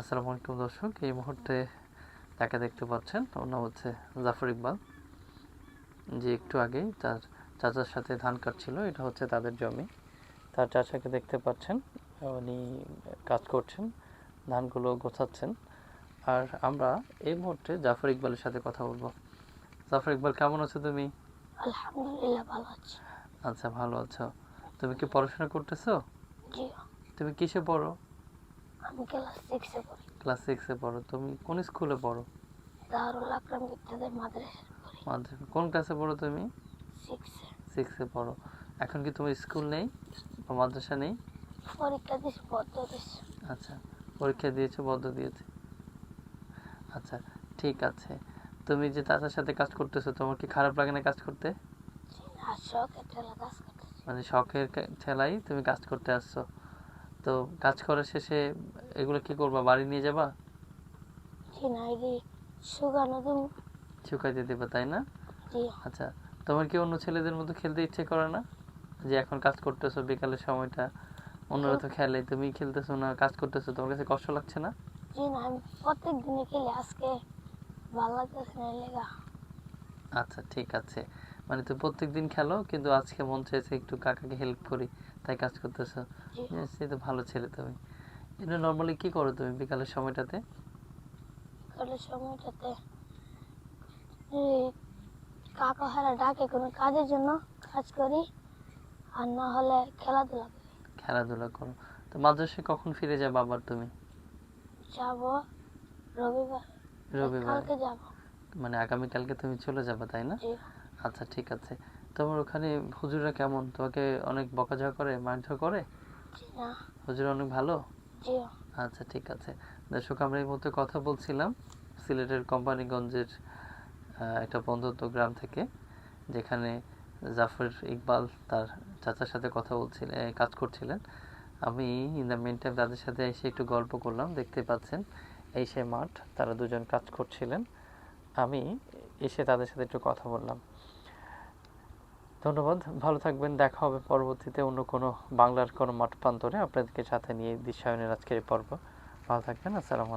আসসালামু আলাইকুম দর্শক এই মুহূর্তে যাকে দেখতে পাচ্ছেন। ওর নাম হচ্ছে জাফর ইকবাল। যে একটু আগেই তার চাচার সাথে ধান কাটছিল এটা হচ্ছে তাদের জমি। তার চাচাকে দেখতে পাচ্ছেন উনি কাজ করছেন ধানগুলো গোছাচ্ছেন। আর আমরা এই মুহূর্তে জাফর ইকবালের সাথে কথা বলব। জাফর ইকবাল কেমন আছো তুমি? আলহামদুলিল্লাহ ভালো আছি। আচ্ছা ভালো আছো। তুমি কি পড়াশোনা করতেছো? জি। তুমি কিসে পড়ো? আমি ক্লাস সিক্সে পড়ি। ক্লাস সিক্সে পড়ো। তুমি কোন স্কুলে পড়ো? দারুল আকরাম বিদ্যালয় পড়ি। মাধ্যমিক কোন ক্লাসে পড়ো তুমি? সিক্সে সিক্সে পড়ো। এখন কি তোমার স্কুল নেই? বা মাদ্রাসা নেই? পরীক্ষা বদ্ধ আচ্ছা পরীক্ষা দিয়েছ বদ্ধ দিয়েছে। আচ্ছা ঠিক আছে। তুমি যে চাচার সাথে কাজ করতেছো তোমার কি খারাপ লাগে না কাজ করতে? মানে শখের ঠেলাই তুমি কাজ করতে আসছো। তো কাজ করার শেষে এগুলো কি করবা বাড়ি নিয়ে যাবা? শুকানো শুকাইতে দেবে তাই না? আচ্ছা তোমার কি অন্য ছেলেদের মতো খেলতে ইচ্ছে করে না? যে এখন কাজ করতেছো বিকালের সময়টা অন্যরা তো খেলে তুমি খেলতেছো না কাজ করতেছো তোমার কাছে কষ্ট লাগছে না? জি না আমি প্রত্যেক দিনে খেলি আজকে ভালো লাগতেছে না লেগা। আচ্ছা ঠিক আছে। মানে তুমি প্রত্যেক দিন খেলো কিন্তু আজকে মন চাইছে একটু কাকাকে হেল্প করি তাই কাজ করতেছো। সে তো ভালো ছেলে তুমি। এটা নর্মালি কি করো তুমি বিকালের সময়টাতে? বিকালের সময়টাতে কাকা হারা ডাকে কোনো কাজের জন্য কাজ করি আর না হলে খেলাধুলা করি। খেলাধুলা করো। তো মাদ্রাসায় কখন ফিরে যাবে আবার তুমি? যাব রবিবার। রবিবার। কালকে যাব। মানে আগামীকালকে তুমি চলে যাবে তাই না? আচ্ছা ঠিক আছে। তোমার ওখানে হুজুররা কেমন? তোমাকে অনেক বকাঝকা করে মারধর করে? হুজুর অনেক ভালো? আচ্ছা ঠিক আছে। দর্শক আমরা এই মুহূর্তে কথা বলছিলাম সিলেটের কোম্পানিগঞ্জের একটা বন্ধুত্ব গ্রাম থেকে যেখানে জাফর ইকবাল তার চাচার সাথে কথা বলছিলেন কাজ করছিলেন। আমি ইন দ্য মেন টাইম তাদের সাথে এসে একটু গল্প করলাম দেখতে পাচ্ছেন এই সে মাঠ তারা দুজন কাজ করছিলেন। আমি এসে তাদের সাথে একটু কথা বললাম। ধন্যবাদ, ভালো থাকবেন, দেখা হবে পরবর্তীতে অন্য কোনো বাংলার কোনো মাঠ প্রান্তরে। আপনাদেরকে সাথে নিয়ে দৃশ্যায়নের আজকের পর্ব। ভালো থাকবেন, আসসালামু আলাইকুম।